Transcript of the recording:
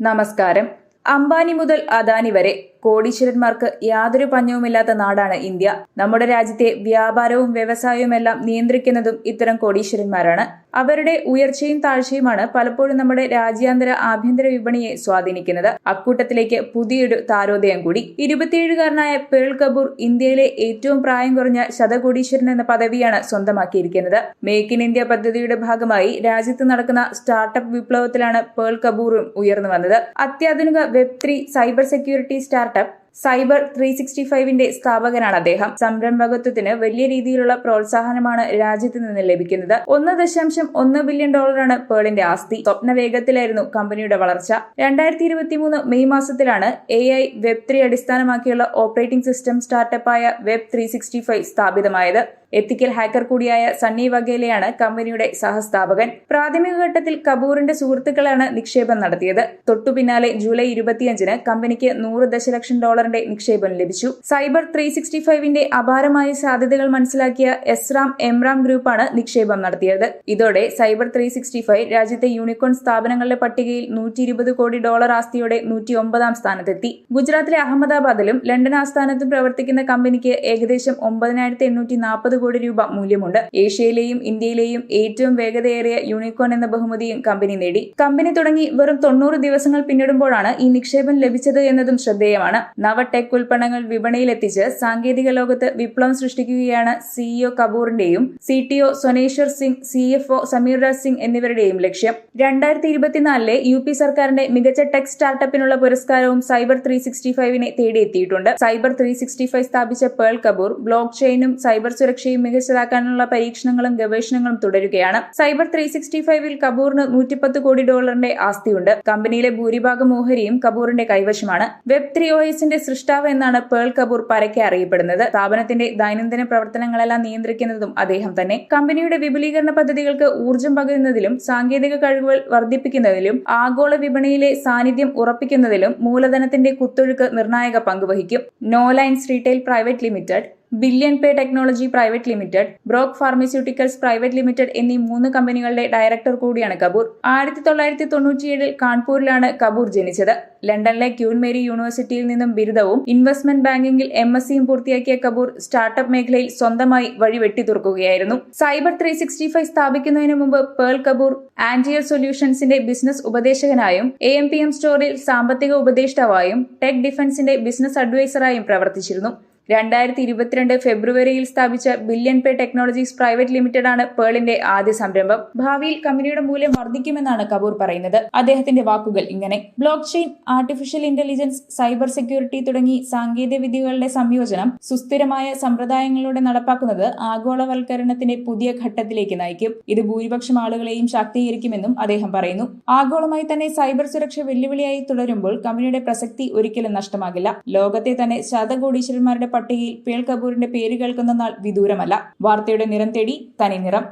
നമസ്കാരം. അംബാനി മുതൽ അദാനി വരെ കോടീശ്വരന്മാർക്ക് യാതൊരു പഞ്ഞവുമില്ലാത്ത നാടാണ് ഇന്ത്യ. നമ്മുടെ രാജ്യത്തെ വ്യാപാരവും വ്യവസായവും എല്ലാം നിയന്ത്രിക്കുന്നതും ഇത്തരം കോടീശ്വരന്മാരാണ്. അവരുടെ ഉയർച്ചയും താഴ്ചയുമാണ് പലപ്പോഴും നമ്മുടെ രാജ്യാന്തര ആഭ്യന്തര വിപണിയെ സ്വാധീനിക്കുന്നത്. അക്കൂട്ടത്തിലേക്ക് പുതിയൊരു താരോദയം കൂടി. ഇരുപത്തിയേഴുകാരനായ പേൾ കപൂർ ഇന്ത്യയിലെ ഏറ്റവും പ്രായം കുറഞ്ഞ ശതകോടീശ്വരൻ എന്ന പദവിയാണ് സ്വന്തമാക്കിയിരിക്കുന്നത്. മേക്ക് ഇൻ ഇന്ത്യ പദ്ധതിയുടെ ഭാഗമായി രാജ്യത്ത് നടക്കുന്ന സ്റ്റാർട്ടപ്പ് വിപ്ലവത്തിലാണ് പേൾ കപൂറും ഉയർന്നു വന്നത്. അത്യാധുനിക web three cyber security startup cyber three sixty ഫൈവിന്റെ സ്ഥാപകനാണ് അദ്ദേഹം. സംരംഭകത്വത്തിന് വലിയ രീതിയിലുള്ള പ്രോത്സാഹനമാണ് രാജ്യത്ത് നിന്ന് ലഭിക്കുന്നത്. ഒന്ന് ദശാംശം ഒന്ന് ബില്യൺ ഡോളറാണ് പേളിന്റെ ആസ്തി. സ്വപ്ന വേഗത്തിലായിരുന്നു കമ്പനിയുടെ വളർച്ച. രണ്ടായിരത്തി ഇരുപത്തിമൂന്ന് മെയ് മാസത്തിലാണ് എ ഐ വെബ് ത്രീ അടിസ്ഥാനമാക്കിയുള്ള ഓപ്പറേറ്റിംഗ് സിസ്റ്റം സ്റ്റാർട്ടപ്പായ വെബ് ത്രീ സിക്സ്റ്റി ഫൈവ് സ്ഥാപിതമായത്. എത്തിക്കൽ ഹാക്കർ കൂടിയായ സണ്ണി വഗേലയാണ് കമ്പനിയുടെ സഹസ്ഥാപകൻ. പ്രാഥമിക ഘട്ടത്തിൽ കപൂറിന്റെ സുഹൃത്തുക്കളാണ് നിക്ഷേപം നടത്തിയത്. തൊട്ടു പിന്നാലെ ജൂലൈ ഇരുപത്തിയഞ്ചിന് കമ്പനിക്ക് നൂറ് ദശലക്ഷം ഡോളറിന്റെ നിക്ഷേപം ലഭിച്ചു. സൈബർ ത്രീ സിക്സ്റ്റി ഫൈവിന്റെ അപാരമായ സാധ്യതകൾ മനസ്സിലാക്കിയ എസ്റാം എംറാം ഗ്രൂപ്പാണ് നിക്ഷേപം നടത്തിയത്. ഇതോടെ സൈബർ ത്രീ സിക്സ്റ്റി ഫൈവ് രാജ്യത്തെ യൂണിക്കോൺ സ്ഥാപനങ്ങളുടെ പട്ടികയിൽ നൂറ്റി ഇരുപത് കോടി ഡോളർ ആസ്തിയോടെ നൂറ്റി ഒമ്പതാം സ്ഥാനത്തെത്തി. ഗുജറാത്തിലെ അഹമ്മദാബാദിലും ലണ്ടൻ ആസ്ഥാനത്തും പ്രവർത്തിക്കുന്ന കമ്പനിക്ക് ഏകദേശം ഒമ്പതിനായിരത്തി എണ്ണൂറ്റി നാൽപ്പത് കോടി രൂപ മൂല്യമുണ്ട്. ഏഷ്യയിലെയും ഇന്ത്യയിലെയും ഏറ്റവും വേഗതയേറിയ യൂണിക്കോൺ എന്ന ബഹുമതിയും കമ്പനി നേടി. കമ്പനി തുടങ്ങി വെറും തൊണ്ണൂറ് ദിവസങ്ങൾ പിന്നിടുമ്പോഴാണ് ഈ നിക്ഷേപം ലഭിച്ചത് എന്നതും ശ്രദ്ധേയമാണ്. നവ ടെക് ഉൽപ്പന്നങ്ങൾ വിപണിയിലെത്തിച്ച് സാങ്കേതിക ലോകത്ത് വിപ്ലവം സൃഷ്ടിക്കുകയാണ് CEO കപൂറിന്റെയും C T O Soneshwar Singh C F O Sameer Raj Singh എന്നിവരുടെയും ലക്ഷ്യം. രണ്ടായിരത്തി ഇരുപത്തിനാലിലെ യു പി സർക്കാരിന്റെ മികച്ച ടെക് സ്റ്റാർട്ടപ്പിനുള്ള പുരസ്കാരവും സൈബർ ത്രീ സിക്സ്റ്റി ഫൈവിനെ തേടിയെത്തിയിട്ടുണ്ട്. സൈബർ ത്രീ സിക്സ്റ്റി ഫൈവ് സ്ഥാപിച്ച പേൾ കപൂർ ബ്ലോക്ക് ചെയിനും സൈബർ സുരക്ഷയും മികച്ചതാക്കാനുള്ള പരീക്ഷണങ്ങളും ഗവേഷണങ്ങളും തുടരുകയാണ്. സൈബർ ത്രീ സിക്സ്റ്റി ഫൈവിൽ കപൂറിന് നൂറ്റിപ്പത്ത് കോടി ഡോളറിന്റെ ആസ്തിയുണ്ട്. കമ്പനിയിലെ ഭൂരിഭാഗം ഓഹരിയും കപൂറിന്റെ കൈവശമാണ്. വെബ് ത്രീ ഓയിസിന്റെ സൃഷ്ടാവ് എന്നാണ് പേൾ കപൂർ പരക്കെ അറിയപ്പെടുന്നത്. സ്ഥാപനത്തിന്റെ ദൈനംദിന പ്രവർത്തനങ്ങളെല്ലാം നിയന്ത്രിക്കുന്നതും അദ്ദേഹം തന്നെ. കമ്പനിയുടെ വിപുലീകരണ പദ്ധതികൾക്ക് ഊർജം പകരുന്നതിലും സാങ്കേതിക കഴിവുകൾ വർദ്ധിപ്പിക്കുന്നതിലും ആഗോള വിപണിയിലെ സാന്നിധ്യം ഉറപ്പിക്കുന്നതിലും മൂലധനത്തിന്റെ കുത്തൊഴുക്ക് നിർണായക പങ്കുവഹിക്കും നോലൈൻസ് retail private limited billion pay technology private limited Brock pharmaceuticals private limited എന്നീ മൂന്ന് കമ്പനികളുടെ ഡയറക്ടർ കൂടിയാണ് കപൂർ. ആയിരത്തി തൊള്ളായിരത്തി തൊണ്ണൂറ്റിയേഴിൽ കാൺപൂരിലാണ് കപൂർ ജനിച്ചത്. ലണ്ടനിലെ ക്യൂൻ മേരി യൂണിവേഴ്സിറ്റിയിൽ നിന്നും ബിരുദവും ഇൻവെസ്റ്റ്മെന്റ് ബാങ്കിംഗിൽ എം എസ് സിയും പൂർത്തിയാക്കിയ കപൂർ സ്റ്റാർട്ടപ്പ് മേഖലയിൽ സ്വന്തമായി വഴി വെട്ടിത്തുറക്കുകയായിരുന്നു. സൈബർ ത്രീ സിക്സ്റ്റി ഫൈവ് സ്ഥാപിക്കുന്നതിന് മുമ്പ് പേൾ കപൂർ ആന്റിയർ സൊല്യൂഷൻസിന്റെ ബിസിനസ് ഉപദേശകനായും എ എം പി എം സ്റ്റോറിൽ സാമ്പത്തിക ഉപദേഷ്ടാവായും ടെക് ഡിഫൻസിന്റെ ബിസിനസ് അഡ്വൈസറായും പ്രവർത്തിച്ചിരുന്നു. രണ്ടായിരത്തി ഇരുപത്തിരണ്ട് ഫെബ്രുവരിയിൽ സ്ഥാപിച്ച billion pay technologies private limited ആണ് പേളിന്റെ ആദ്യ സംരംഭം. ഭാവിയിൽ കമ്പനിയുടെ മൂല്യം വർദ്ധിക്കുമെന്നാണ് കപൂർ പറയുന്നത്. അദ്ദേഹത്തിന്റെ വാക്കുകൾ ഇങ്ങനെ. Blockchain artificial intelligence cyber security തുടങ്ങി സാങ്കേതിക വിദ്യകളുടെ സംയോജനം സുസ്ഥിരമായ സമ്പ്രദായങ്ങളിലൂടെ നടപ്പാക്കുന്നത് ആഗോളവൽക്കരണത്തിന്റെ പുതിയ ഘട്ടത്തിലേക്ക് നയിക്കും. ഇത് ഭൂരിപക്ഷം ആളുകളെയും ശാക്തീകരിക്കുമെന്നും അദ്ദേഹം പറയുന്നു. ആഗോളമായി തന്നെ സൈബർ സുരക്ഷ വെല്ലുവിളിയായി തുടരുമ്പോൾ കമ്പനിയുടെ പ്രസക്തി ഒരിക്കലും നഷ്ടമാകില്ല. ലോകത്തെ തന്നെ ശതകോടീശ്വരന്മാരുടെ പട്ടികയിൽ പേൾ കപൂറിന്റെ പേര് കേൾക്കുന്ന നാൾ വിദൂരമല്ല. വാർത്തയുടെ നിറം തേടി തനി നിറം